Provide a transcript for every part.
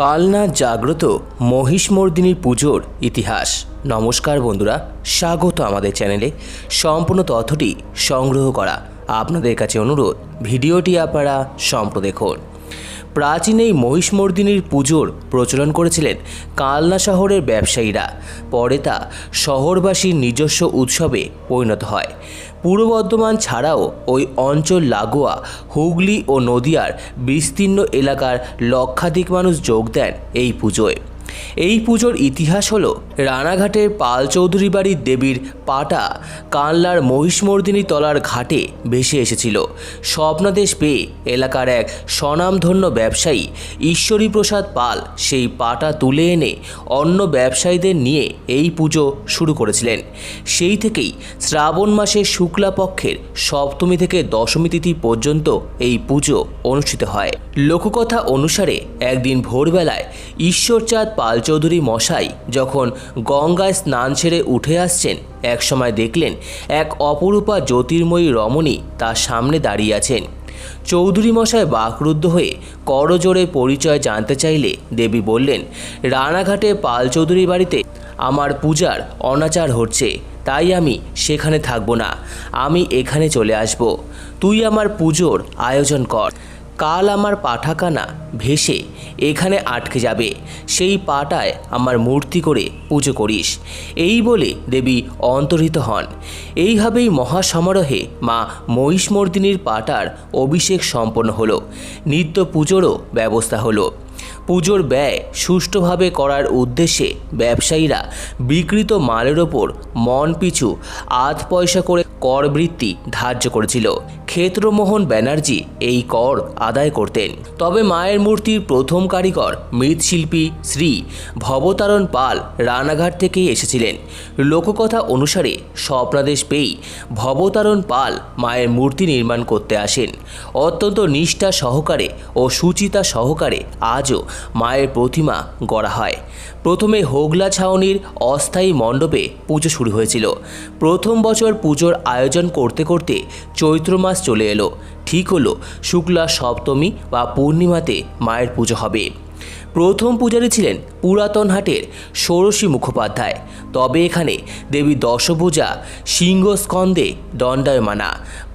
কালনা জাগ্রত মহিষমর্দিনীর পুজোর ইতিহাস। নমস্কার বন্ধুরা, স্বাগত আমাদের চ্যানেলে। সম্পূর্ণ তথ্যটি সংগ্রহ করা আপনাদের কাছে অনুরোধ, ভিডিওটি আপনারা সম্প্র দেখুন। প্রাচীন এই মহিষমর্দিনীর পুজোর প্রচলন করেছিলেন কালনা শহরের ব্যবসায়ীরা। পরে তা শহরবাসীর নিজস্ব উৎসবে পরিণত হয়। পূর্ব বর্ধমান ছাড়াও ওই অঞ্চল লাগোয়া, হুগলি ও নদিয়ার বিস্তীর্ণ এলাকার লক্ষাধিক মানুষ যোগ দেন এই পুজোয়। এই পুজোর ইতিহাস হল রানাঘাটের পাল চৌধুরী বাড়ির দেবীর পাটা। কানলার মহিষমর্দিনী তলার ঘাটে ভেসে এসেছিল। স্বপ্নাদেশ পেয়ে এলাকার এক স্বনামধন্য ব্যবসায়ী ঈশ্বরী প্রসাদ পাল সেই পাটা তুলে এনে অন্য ব্যবসায়ীদের নিয়ে এই পুজো শুরু করেছিলেন। সেই থেকেই শ্রাবণ মাসের শুক্লাপক্ষের সপ্তমী থেকে দশমী তিথি পর্যন্ত এই পুজো অনুষ্ঠিত হয়। লোককথা অনুসারে একদিন ভোরবেলায় ঈশ্বরচাঁদ পাল চৌধুরী মশাই যখন গঙ্গায় স্নান ছেড়ে উঠে আসছেন, একসময় দেখলেন এক অপরূপা জ্যোতির্ময়ী রমণী তার সামনে দাঁড়িয়ে আছেন। চৌধুরী মশাই বাকরুদ্ধ হয়ে করজোড়ে পরিচয় জানতে চাইলে দেবী বললেন, রানাঘাটে পাল চৌধুরী বাড়িতে আমার পূজার অনাচার হচ্ছে, তাই আমি সেখানে থাকব না। আমি এখানে চলে আসব। তুই আমার পুজোর আয়োজন কর। কাল আমার পাঠাকানা ভেসে এখানে আটকে যাবে। সেই পাটায় আমার মূর্তি করে পুজো করিস। এই বলে দেবী অন্তর্হিত হন। এইভাবেই মহাসমারোহে মা মহিষমর্দিনীর পাটার অভিষেক সম্পন্ন হলো। নিত্য পুজোরও ব্যবস্থা হলো। পুজোর ব্যয় সুষ্ঠুভাবে করার উদ্দেশ্যে ব্যবসায়ীরা বিকৃত মালের ওপর মন পিছু আধ পয়সা করে কর বৃত্তি ধার্য করেছিল। ক্ষেত্রমোহন ব্যানার্জি এই কর আদায় করতেন। তবে মায়ের মূর্তির প্রথম কারিগর মৃৎশিল্পী শ্রী ভবতারণ পাল রানাঘাট থেকেই এসেছিলেন। লোককথা অনুসারে স্বপ্নাদেশ পেয়েই ভবতারণ পাল মায়ের মূর্তি নির্মাণ করতে আসেন। অত্যন্ত নিষ্ঠা সহকারে ও সুচিতা সহকারে আজও মায়ের প্রতিমা গড়া হয়। প্রথমে হোগলা ছাউনির অস্থায়ী মণ্ডপে পুজো শুরু হয়েছিল। প্রথম বছর পুজোর আয়োজন করতে করতে চৈত্র মাস চলে এলো। ঠিক হলো, শুক্লা সপ্তমী বা পূর্ণিমাতে মায়ের পুজো হবে। প্রথম পূজারী ছিলেন পুরাতন হাটের ষোড়শী মুখোপাধ্যায়। তবে এখানে দেবী দশভূজা সিংহস্কন্দে দণ্ডায়মানা।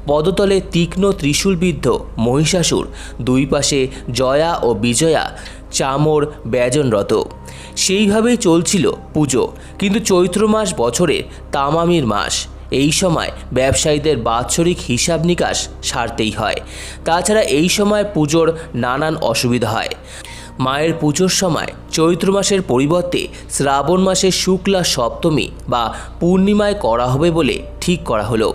পদতলে তীক্ষ্ণ ত্রিশূলবিদ্ধ মহিষাসুর, দুই পাশে জয়া ও বিজয়া চামর ব্যজনরত। সেইভাবেই চলছিল পুজো। কিন্তু চৈত্র মাস বছরের তামামির মাস। এই সময় ব্যবসায়ীদের বাৎসরিক হিসাব নিকাশ সারতেই হয়। তাছাড়া এই সময় পুজোর নানান অসুবিধা হয়। মায়ের পুজোর সময় চৈত্র মাসের পরিবর্তে শ্রাবণ মাসের শুক্লা সপ্তমী বা পূর্ণিমায় করা হবে বলে ঠিক করা হলো।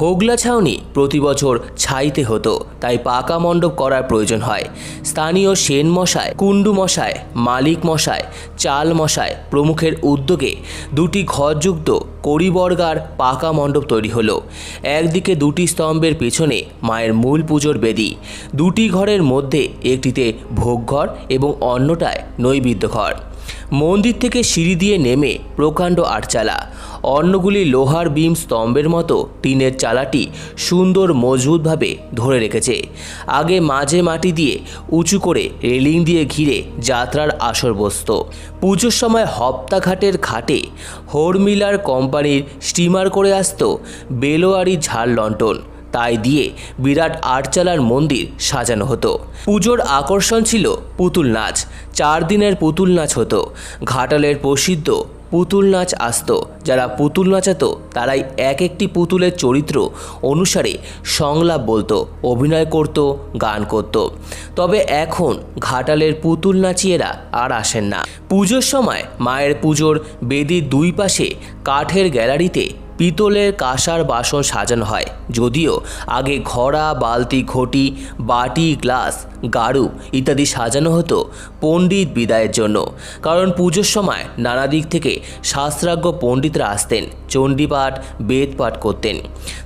হোগলা ছাউনি প্রতি বছর ছাইতে হতো, তাই পাকা মণ্ডপ করার প্রয়োজন হয়। স্থানীয় সেন মশায় কুণ্ডু মশায় মালিক মশায় চাল মশায় প্রমুখের উদ্যোগে দুটি ঘরযুক্ত করিবর্গার পাকা মণ্ডপ তৈরি হলো। একদিকে দুটি স্তম্ভের পেছনে মায়ের মূল পুজোর বেদি, দুটি ঘরের মধ্যে একটিতে ভোগঘর এবং অন্যটায় নৈবেদ্য ঘর। মন্দির থেকে সিঁড়ি দিয়ে নেমে প্রকাণ্ড আটচালা। অন্যগুলি লোহার বিম স্তম্ভের মতো টিনের চালাটি সুন্দর মজবুতভাবে ধরে রেখেছে। আগে মাঝে মাটি দিয়ে উঁচু করে রেলিং দিয়ে ঘিরে যাত্রার আসর বসত। পুজোর সময় হপ্তাঘাটের ঘাটে হোরমিলার কোম্পানির স্টিমার করে আসতো বেলোয়ারি ঝাড় লন্ঠন তাই দিয়ে বিরাট আটচালার মন্দির সাজানো হতো। পুজোর আকর্ষণ ছিল পুতুল নাচ। চার দিনের পুতুল নাচ হতো। ঘাটালের প্রসিদ্ধ পুতুল নাচ আসতো। যারা পুতুল নাচাতো, তারাই এক একটি পুতুলের চরিত্র অনুসারে সংলাপ বলতো, অভিনয় করত, গান করত। তবে এখন ঘাটালের পুতুল নাচিয়েরা আর আসেন না। পুজোর সময় মায়ের পুজোর বেদির দুই পাশে কাঠের গ্যালারিতে পিতলের কাঁসার বাসন সাজানো হয় যদিও আগে ঘড়া বালতি ঘটি বাটি গ্লাস গাড়ু ইত্যাদি সাজানো হতো পণ্ডিত বিদায়ের জন্য। কারণ পুজোর সময় নানা দিক থেকে শাস্ত্রাজ্ঞ পণ্ডিতরা আসতেন, চণ্ডীপাঠ, বেদপাঠ করতেন।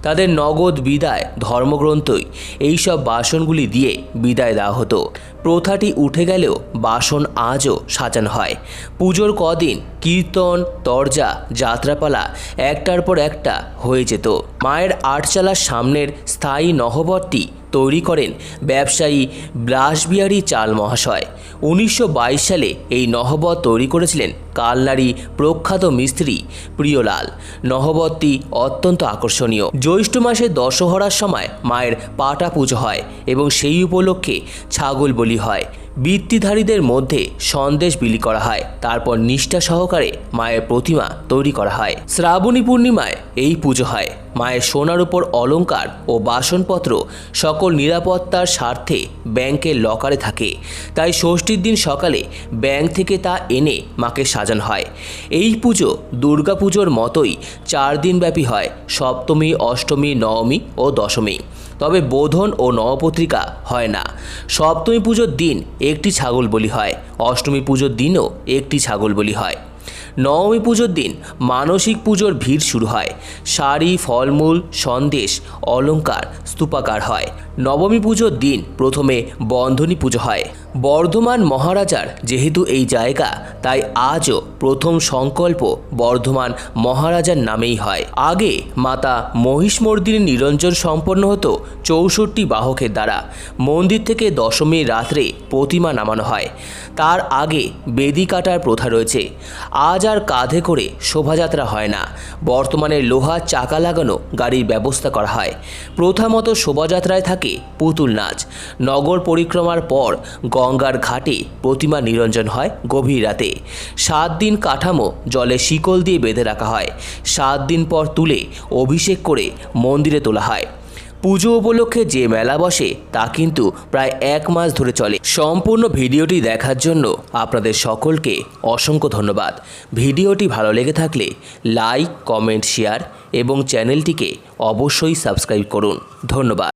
তাদের নগদ বিদায় ধর্মগ্রন্থই এইসব বাসনগুলি দিয়ে বিদায় দেওয়া হতো। প্রথাটি উঠে গেলেও বাসন আজও সাজানো হয়। পুজোর কদিন কীর্তন, তরজা, যাত্রাপালা একটার পর একটা হয়ে যেত। মায়ের আটচালার সামনের স্থায়ী নহবতটি তৈরি করেন ব্যবসায়ী ব্রাসবিহারী চাল মহাশয়। উনিশশো বাইশ সালে এই নহবত তৈরি করেছিলেন কালনারি প্রখ্যাত মিস্ত্রি প্রিয়লাল। নহবতটি অত্যন্ত আকর্ষণীয়। জ্যৈষ্ঠ মাসে দশহরার সময় মায়ের পাটা পুজো হয় এবং সেই উপলক্ষে ছাগল বলি হয়। বৃত্তিধারীদের মধ্যে সন্দেশ বিলি করা হয়, তারপর নিষ্ঠা সহকারে মায়ের প্রতিমা তৈরি করা হয়। শ্রাবণী পূর্ণিমায় এই পুজো হয়। মায়ের সোনার উপর অলংকার ও বাসনপত্র সকল নিরাপত্তার স্বার্থে ব্যাংকের লকারে থাকে। তাই ষষ্ঠীর দিন সকালে ব্যাংক থেকে তা এনে মাকে সাজানো হয়। এই পুজো দুর্গাপুজোর মতোই চার দিনব্যাপী হয়, সপ্তমী, অষ্টমী, নবমী ও দশমী। তবে বোধন ও নবপত্রিকা হয় না। সপ্তমী পুজোর দিন একটি ছাগল বলি হয়, অষ্টমী পুজোর দিনও একটি ছাগল বলি হয়। নবমী পুজোর দিন মানসিক পুজোর ভিড় শুরু হয়। শাড়ি, ফলমূল, সন্দেশ অলঙ্কার স্তূপাকার হয়। নবমী পুজোর দিন প্রথমে বন্ধনী পুজো হয়। বর্ধমান মহারাজার যেহেতু এই জায়গা, তাই আজও প্রথম সংকল্প বর্ধমান মহারাজার নামেই হয়। আগে মাতা মহিষমর্দিনী নিরঞ্জন সম্পন্ন হতো চৌষট্টি বাহকের দ্বারা। মন্দির থেকে দশমীর রাত্রে প্রতিমা নামানো হয়। তার আগে বেদি কাটার প্রথা রয়েছে। আজ আর কাঁধে করে শোভাযাত্রা হয় না। বর্তমানে লোহার চাকা লাগানো গাড়ির ব্যবস্থা করা হয়। প্রথা মতো শোভাযাত্রায় থাকে পুতুল নাচ। নগর পরিক্রমার পর গঙ্গার ঘাটে প্রতিমা নিরঞ্জন হয় গভীর রাতে। সাত দিন কাঠামো জলে শিকল দিয়ে বেঁধে রাখা হয়। সাত দিন পর তুলে অভিষেক করে মন্দিরে তোলা হয়। পুজো উপলক্ষে যে মেলা বসে, তা কিন্তু প্রায় এক মাস ধরে চলে। সম্পূর্ণ ভিডিওটি দেখার জন্য আপনাদের সকলকে অসংখ্য ধন্যবাদ। ভিডিওটি ভালো লেগে থাকলে লাইক, কমেন্ট, শেয়ার এবং চ্যানেলটিকে অবশ্যই সাবস্ক্রাইব করুন। ধন্যবাদ।